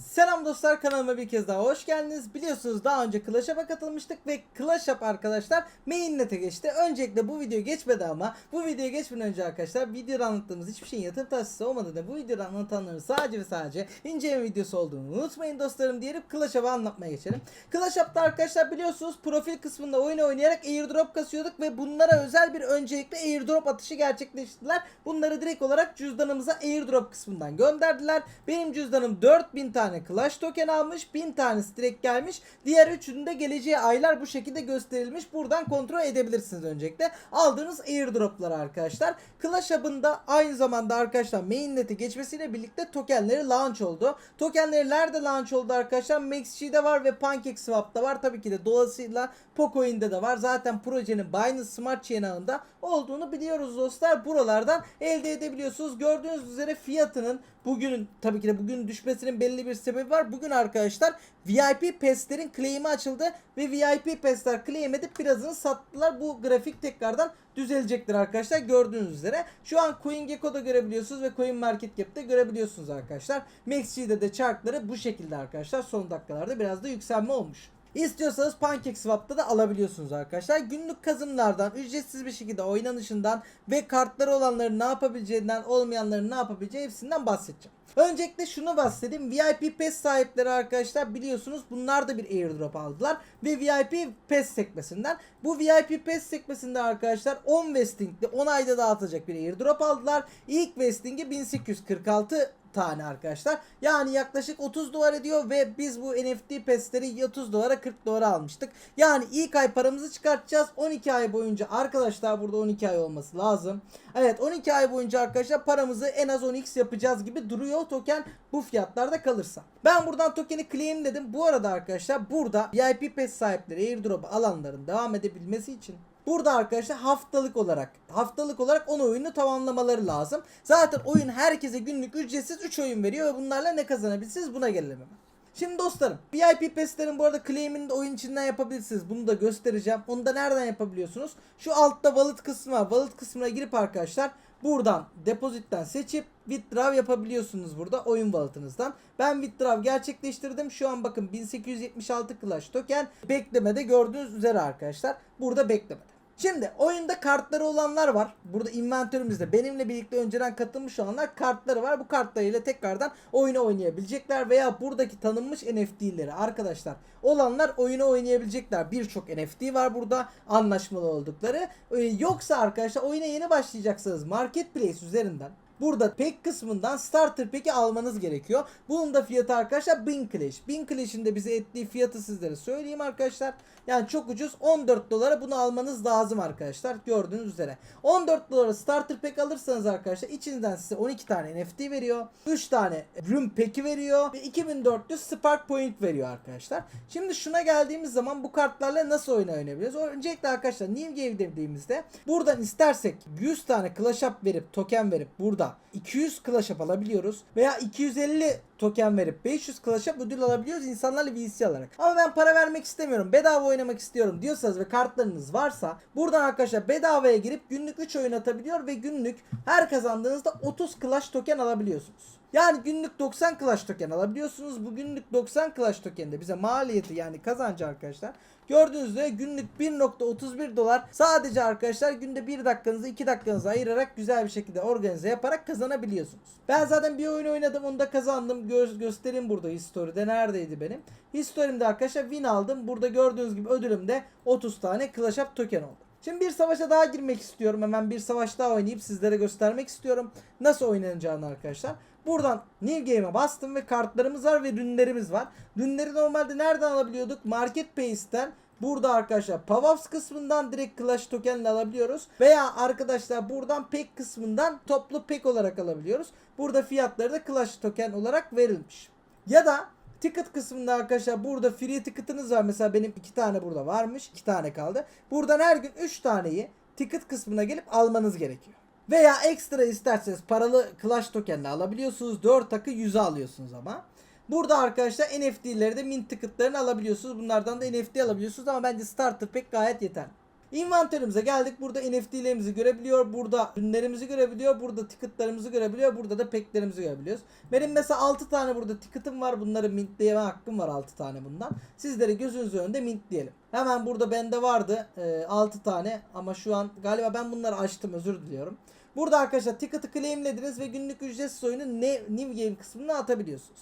Selam dostlar kanalıma bir kez daha hoş geldiniz. Biliyorsunuz daha önce Clash Up'a katılmıştık ve Clash Up arkadaşlar mainnet'e geçti. Öncelikle bu video geçmedi ama bu videoya geçmeden önce arkadaşlar videoda anlattığımız hiçbir şeyin yatırım tavsiyesi olmadığını bu videoda anlatanların sadece ve sadece inceleme videosu olduğunu unutmayın dostlarım diyelim Clash Up'ı anlatmaya geçelim. Clash Up'ta arkadaşlar biliyorsunuz profil kısmında oyun oynayarak airdrop kasıyorduk ve bunlara özel bir öncelikle airdrop atışı gerçekleştirdiler. Bunları direkt olarak cüzdanımıza airdrop kısmından gönderdiler. Benim cüzdanım 4000 tane Clash token almış. 1000 tanesi direkt gelmiş. Diğer üçünün de geleceği aylar bu şekilde gösterilmiş. Buradan kontrol edebilirsiniz öncelikle. Aldığınız airdropları arkadaşlar. Clash Hub'ın da aynı zamanda arkadaşlar mainnet'e geçmesiyle birlikte tokenleri launch oldu. Tokenleri nerede launch oldu arkadaşlar? MaxG'de var ve PancakeSwap'ta var. Tabii ki de dolayısıyla Pocoin'de de var. Zaten projenin Binance Smart Chain ağında olduğunu biliyoruz dostlar. Buralardan elde edebiliyorsunuz. Gördüğünüz üzere fiyatının bugünün tabii ki de bugün düşmesinin belli bir sebebi var. Bugün arkadaşlar VIP Pass'lerin claim'i açıldı ve VIP Pass'ler claim edip birazını sattılar. Bu grafik tekrardan düzelecektir arkadaşlar gördüğünüz üzere. Şu an CoinGecko'da görebiliyorsunuz ve CoinMarketCap'te görebiliyorsunuz arkadaşlar. MaxG'de de chartları bu şekilde arkadaşlar. Son dakikalarda biraz da yükselme olmuş. İstiyorsanız PancakeSwap'ta da alabiliyorsunuz arkadaşlar. Günlük kazanımlardan, ücretsiz bir şekilde oynanışından ve kartları olanların ne yapabileceğinden, olmayanların ne yapabileceği hepsinden bahsedeceğim. Öncelikle şunu bahsedeyim. VIP Pass sahipleri arkadaşlar biliyorsunuz bunlar da bir airdrop aldılar. Ve VIP Pass sekmesinden. Bu VIP Pass sekmesinde arkadaşlar 10 vestingli 10 ayda dağıtacak bir airdrop aldılar. İlk vestingi 1846 tane arkadaşlar. Yani yaklaşık 30 dolar ediyor ve biz bu NFT pesleri 30 dolara 40 dolara almıştık. Yani ilk ay paramızı çıkartacağız. 12 ay boyunca arkadaşlar burada 12 ay olması lazım. Evet 12 ay boyunca arkadaşlar paramızı en az 10x yapacağız gibi duruyor token bu fiyatlarda kalırsa. Ben buradan tokeni claim dedim. Bu arada arkadaşlar burada VIP pes sahipleri airdrop alanların devam edebilmesi için Burada arkadaşlar haftalık olarak haftalık olarak 10 oyunu tamamlamaları lazım. Zaten oyun herkese günlük ücretsiz 3 oyun veriyor ve bunlarla ne kazanabilirsiniz buna gelelim hemen. Şimdi dostlarım VIP Pass'lerin bu arada claim'ini de oyun içinden yapabilirsiniz. Bunu da göstereceğim. Onu da nereden yapabiliyorsunuz? Şu altta wallet kısmı var. Wallet kısmına girip arkadaşlar buradan depozitten seçip withdraw yapabiliyorsunuz burada oyun wallet'ınızdan. Ben withdraw gerçekleştirdim. Şu an bakın 1876 Clash token beklemede gördüğünüz üzere arkadaşlar. Burada beklemede. Şimdi oyunda kartları olanlar var. Burada inventörümüzde benimle birlikte önceden katılmış olanlar kartları var. Bu kartlarıyla tekrardan oyunu oynayabilecekler veya buradaki tanınmış NFT'leri arkadaşlar olanlar oyunu oynayabilecekler. Birçok NFT var burada anlaşmalı oldukları. Ee, yoksa arkadaşlar oyuna yeni başlayacaksanız Marketplace üzerinden Burada pack kısmından starter pack'i almanız gerekiyor. Bunun da fiyatı arkadaşlar 1000 Clash. 1000 Clash'in de bize ettiği fiyatı sizlere söyleyeyim arkadaşlar. Yani çok ucuz 14 dolara bunu almanız lazım arkadaşlar. Gördüğünüz üzere. 14 dolara starter pack alırsanız arkadaşlar içinden size 12 tane NFT veriyor. 3 tane room pack'i veriyor. Ve 2400 spark point veriyor arkadaşlar. Şimdi şuna geldiğimiz zaman bu kartlarla nasıl oyun oynayabiliriz? Öncelikle arkadaşlar New Game dediğimizde buradan istersek 100 tane Clash Up verip token verip burada 200 Clash Up alabiliyoruz. Veya 250 token verip 500 Clash Up ödül alabiliyoruz insanlarla VC alarak. Ama ben para vermek istemiyorum. Bedava oynamak istiyorum diyorsanız ve kartlarınız varsa buradan arkadaşlar bedavaya girip günlük 3 oyun atabiliyor ve günlük her kazandığınızda 30 Clash token alabiliyorsunuz. Yani günlük 90 Clash token alabiliyorsunuz. Bu günlük 90 Clash token de bize maliyeti yani kazancı arkadaşlar. Gördüğünüz üzere günlük 1.31 dolar sadece arkadaşlar günde 1 dakikanızı 2 dakikanızı ayırarak güzel bir şekilde organize yaparak kazanabiliyorsunuz. Ben zaten bir oyun oynadım onu da kazandım. Gö göstereyim burada history'de neredeydi benim. History'imde arkadaşlar win aldım. Burada gördüğünüz gibi ödülümde 30 tane Clash Up token oldu. Şimdi bir savaşa daha girmek istiyorum. Hemen bir savaş daha oynayıp sizlere göstermek istiyorum. Nasıl oynanacağını arkadaşlar. Buradan New Game'e bastım ve kartlarımız var ve rünlerimiz var. Rünleri normalde nereden alabiliyorduk? Marketplace'ten Burada arkadaşlar Pavavs kısmından direkt Clash tokenle alabiliyoruz. Veya arkadaşlar buradan pack kısmından toplu pack olarak alabiliyoruz. Burada fiyatları da Clash token olarak verilmiş. Ya da Ticket kısmında arkadaşlar burada free ticket'ınız var. Mesela benim iki tane burada varmış. iki tane kaldı. Buradan her gün 3 taneyi ticket kısmına gelip almanız gerekiyor. Veya ekstra isterseniz paralı Clash tokenle alabiliyorsunuz. 4 takı 100'e alıyorsunuz ama. Burada arkadaşlar NFT'leri de mint ticket'larını alabiliyorsunuz. Bunlardan da NFT alabiliyorsunuz ama bence starter pack gayet yeterli. Inventörümüze geldik. Burada NFT'lerimizi görebiliyor. Burada ürünlerimizi görebiliyor. Burada ticketlarımızı görebiliyor. Burada da pack'lerimizi görebiliyoruz. Benim mesela 6 tane burada ticket'ım var. Bunları mintleyeme hakkım var 6 tane bundan. Sizlere gözünüzün önünde mintleyelim. Hemen burada bende vardı e, 6 tane ama şu an galiba ben bunları açtım özür diliyorum. Burada arkadaşlar ticket'ı claimlediniz ve günlük ücretsiz oyunu ne, New Game kısmına atabiliyorsunuz.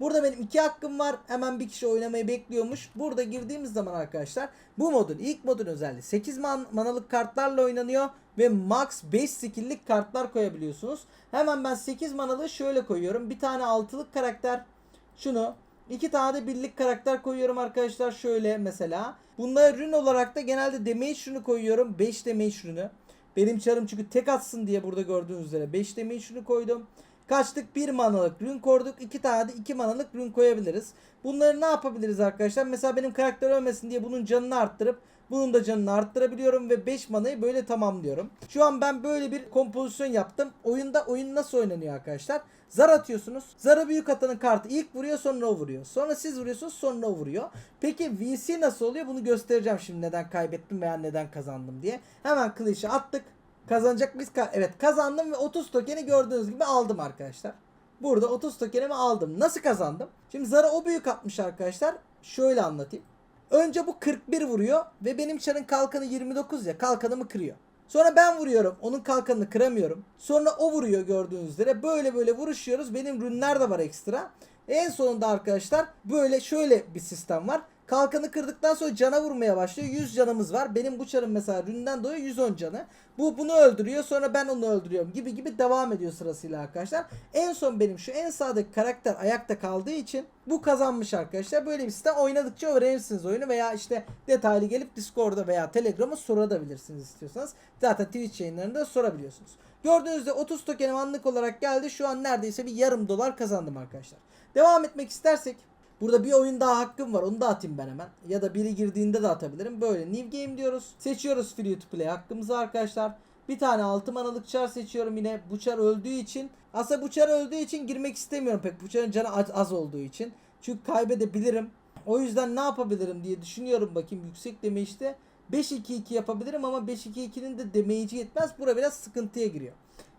Burada benim iki hakkım var. Hemen bir kişi oynamayı bekliyormuş. Burada girdiğimiz zaman arkadaşlar bu modun ilk modun özelliği 8 man manalık kartlarla oynanıyor ve max 5 skill'lik kartlar koyabiliyorsunuz. Hemen ben 8 manalığı şöyle koyuyorum. Bir tane altılık karakter şunu iki tane de birlik karakter koyuyorum arkadaşlar şöyle mesela. Bunlara rün olarak da genelde damage şunu koyuyorum. 5 damage şunu. Benim çarım çünkü tek atsın diye burada gördüğünüz üzere 5 damage şunu koydum. Kaçtık 1 manalık rün koyduk. 2 tane de 2 manalık rün koyabiliriz. Bunları ne yapabiliriz arkadaşlar? Mesela benim karakter ölmesin diye bunun canını arttırıp bunun da canını arttırabiliyorum ve 5 manayı böyle tamamlıyorum. Şu an ben böyle bir kompozisyon yaptım. Oyunda oyun nasıl oynanıyor arkadaşlar? Zar atıyorsunuz. Zarı büyük atanın kartı ilk vuruyor sonra o vuruyor. Sonra siz vuruyorsunuz sonra o vuruyor. Peki VC nasıl oluyor? Bunu göstereceğim şimdi neden kaybettim veya neden kazandım diye. Hemen klişe attık. Kazanacak biz ka- evet kazandım ve 30 tokeni gördüğünüz gibi aldım arkadaşlar. Burada 30 tokenimi aldım. Nasıl kazandım? Şimdi zarı o büyük atmış arkadaşlar. Şöyle anlatayım. Önce bu 41 vuruyor ve benim çarın kalkanı 29 ya kalkanımı kırıyor. Sonra ben vuruyorum. Onun kalkanını kıramıyorum. Sonra o vuruyor gördüğünüz üzere. Böyle böyle vuruşuyoruz. Benim rünler de var ekstra. En sonunda arkadaşlar böyle şöyle bir sistem var. Kalkanı kırdıktan sonra cana vurmaya başlıyor. 100 canımız var. Benim bu çarım mesela ründen dolayı 110 canı. Bu bunu öldürüyor sonra ben onu öldürüyorum gibi gibi devam ediyor sırasıyla arkadaşlar. En son benim şu en sağdaki karakter ayakta kaldığı için bu kazanmış arkadaşlar. Böyle bir sistem oynadıkça öğrenirsiniz oyunu veya işte detaylı gelip Discord'da veya Telegram'a sorabilirsiniz istiyorsanız. Zaten Twitch yayınlarında da sorabiliyorsunuz. Gördüğünüz üzere 30 tokenim anlık olarak geldi. Şu an neredeyse bir yarım dolar kazandım arkadaşlar. Devam etmek istersek Burada bir oyun daha hakkım var. Onu da atayım ben hemen. Ya da biri girdiğinde de atabilirim. Böyle new game diyoruz. Seçiyoruz free to play hakkımızı arkadaşlar. Bir tane 6 manalık çar seçiyorum yine. Bu çar öldüğü için. Aslında bu çar öldüğü için girmek istemiyorum pek. Bu çarın canı az, olduğu için. Çünkü kaybedebilirim. O yüzden ne yapabilirim diye düşünüyorum bakayım. Yüksek deme işte. 5-2-2 yapabilirim ama 5-2-2'nin de damage'i yetmez. Bura biraz sıkıntıya giriyor.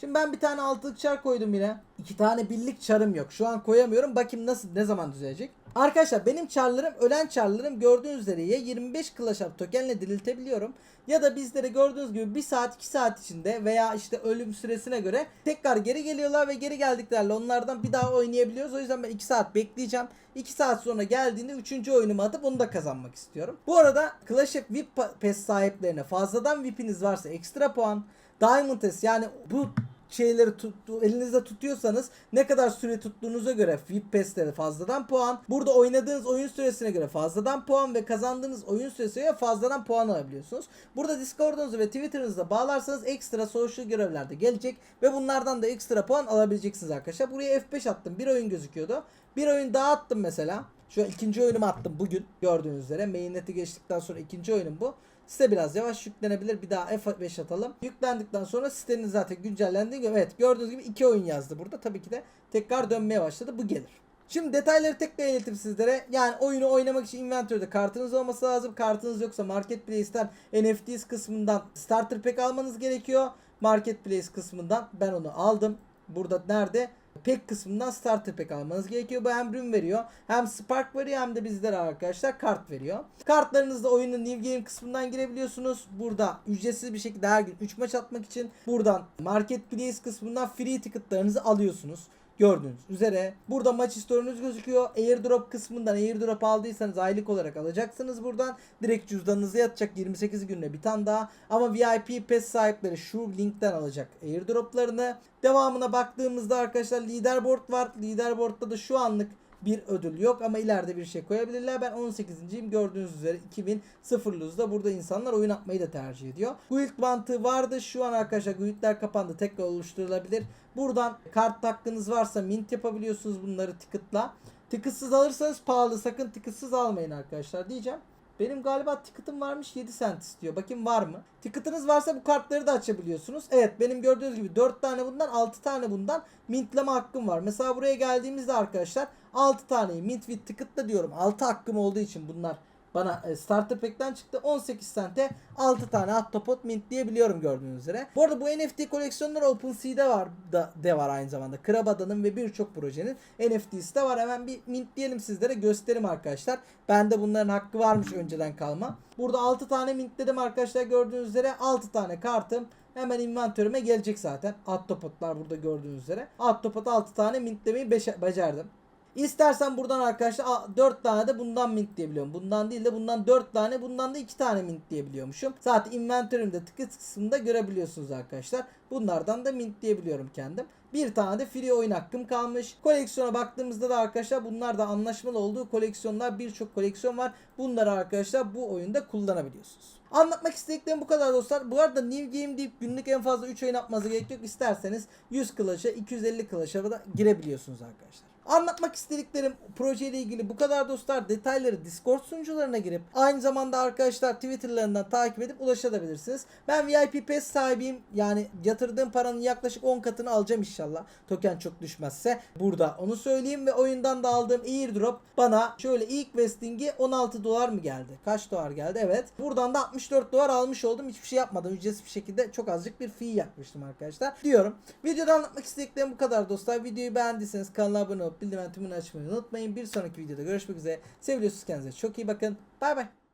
Şimdi ben bir tane altılık çar koydum yine. İki tane birlik çarım yok. Şu an koyamıyorum. Bakayım nasıl ne zaman düzelecek. Arkadaşlar benim çarlarım ölen çarlarım gördüğünüz üzere ya 25 Clash Up tokenle diriltebiliyorum ya da bizlere gördüğünüz gibi 1 saat 2 saat içinde veya işte ölüm süresine göre tekrar geri geliyorlar ve geri geldiklerle onlardan bir daha oynayabiliyoruz. O yüzden ben 2 saat bekleyeceğim. 2 saat sonra geldiğinde 3. oyunumu atıp onu da kazanmak istiyorum. Bu arada Clash of VIP Pass sahiplerine fazladan VIP'iniz varsa ekstra puan Diamond S yani bu şeyleri tut, elinizde tutuyorsanız ne kadar süre tuttuğunuza göre VIP Pass'lere fazladan puan. Burada oynadığınız oyun süresine göre fazladan puan ve kazandığınız oyun süresine göre fazladan puan alabiliyorsunuz. Burada Discord'unuzu ve Twitter'ınızı bağlarsanız ekstra social görevler de gelecek ve bunlardan da ekstra puan alabileceksiniz arkadaşlar. Buraya F5 attım. Bir oyun gözüküyordu. Bir oyun daha attım mesela. Şu ikinci oyunumu attım bugün gördüğünüz üzere. Mainnet'i geçtikten sonra ikinci oyunum bu. Site biraz yavaş yüklenebilir. Bir daha F5 atalım. Yüklendikten sonra sitenin zaten güncellendiği gibi evet gördüğünüz gibi iki oyun yazdı burada. Tabii ki de tekrar dönmeye başladı. Bu gelir. Şimdi detayları tek belirtip sizlere yani oyunu oynamak için inventörde kartınız olması lazım. Kartınız yoksa Marketplace'ten NFTs kısmından Starter Pack almanız gerekiyor. Marketplace kısmından ben onu aldım. Burada nerede? Pack kısmından starter pack almanız gerekiyor. Bu hem veriyor hem spark veriyor hem de bizlere arkadaşlar kart veriyor. Kartlarınızda oyunun new game kısmından girebiliyorsunuz. Burada ücretsiz bir şekilde her gün 3 maç atmak için buradan marketplace kısmından free ticketlarınızı alıyorsunuz. Gördüğünüz üzere burada maç istory'unuz gözüküyor. Airdrop kısmından airdrop aldıysanız aylık olarak alacaksınız buradan. Direkt cüzdanınıza yatacak 28 günde bir tane daha. Ama VIP pass sahipleri şu linkten alacak airdroplarını. Devamına baktığımızda arkadaşlar leaderboard var. Leaderboard'da da şu anlık bir ödül yok ama ileride bir şey koyabilirler. Ben 18.yim gördüğünüz üzere 2000 sıfırlızda burada insanlar oyun atmayı da tercih ediyor. Guild mantığı vardı. Şu an arkadaşlar guildler kapandı. Tekrar oluşturulabilir. Buradan kart hakkınız varsa mint yapabiliyorsunuz bunları ticket'la. Ticketsiz alırsanız pahalı. Sakın ticketsiz almayın arkadaşlar diyeceğim. Benim galiba ticket'ım varmış 7 cent istiyor. Bakayım var mı? Ticket'ınız varsa bu kartları da açabiliyorsunuz. Evet benim gördüğünüz gibi 4 tane bundan 6 tane bundan mintleme hakkım var. Mesela buraya geldiğimizde arkadaşlar 6 taneyi mint with ticket'la diyorum. 6 hakkım olduğu için bunlar bana e, starter pack'ten çıktı. 18 sente 6 tane Ahtapot mint diyebiliyorum gördüğünüz üzere. Bu arada bu NFT koleksiyonları OpenSea'de var da de var aynı zamanda. Krabada'nın ve birçok projenin NFT'si de var. Hemen bir mint diyelim sizlere gösterim arkadaşlar. Bende bunların hakkı varmış önceden kalma. Burada 6 tane mint dedim arkadaşlar gördüğünüz üzere 6 tane kartım Hemen inventörüme gelecek zaten. Ahtapotlar burada gördüğünüz üzere. Ahtapot 6 tane mintlemeyi becerdim. İstersen buradan arkadaşlar 4 tane de bundan mint diyebiliyorum. Bundan değil de bundan 4 tane bundan da 2 tane mint diyebiliyormuşum. Zaten inventörümde tıkı kısmında görebiliyorsunuz arkadaşlar. Bunlardan da mint diyebiliyorum kendim. Bir tane de free oyun hakkım kalmış. Koleksiyona baktığımızda da arkadaşlar bunlar da anlaşmalı olduğu koleksiyonlar birçok koleksiyon var. Bunları arkadaşlar bu oyunda kullanabiliyorsunuz. Anlatmak istediklerim bu kadar dostlar. Bu arada New Game deyip günlük en fazla 3 oyun atmanıza gerek yok. İsterseniz 100 Clash'a 250 Clash'a da girebiliyorsunuz arkadaşlar. Anlatmak istediklerim projeyle ilgili bu kadar dostlar. Detayları Discord sunucularına girip aynı zamanda arkadaşlar Twitter'larından takip edip ulaşabilirsiniz. Ben VIP Pass sahibiyim. Yani yatırdığım paranın yaklaşık 10 katını alacağım inşallah. Token çok düşmezse. Burada onu söyleyeyim ve oyundan da aldığım airdrop bana şöyle ilk vesting'i 16 dolar mı geldi? Kaç dolar geldi? Evet. Buradan da 64 dolar almış oldum. Hiçbir şey yapmadım. Ücretsiz bir şekilde çok azıcık bir fee yakmıştım arkadaşlar. Diyorum. Videoda anlatmak istediklerim bu kadar dostlar. Videoyu beğendiyseniz kanala abone olup bildirim tümünü açmayı unutmayın. Bir sonraki videoda görüşmek üzere. Seviyorsunuz kendinize. Çok iyi bakın. Bay bay.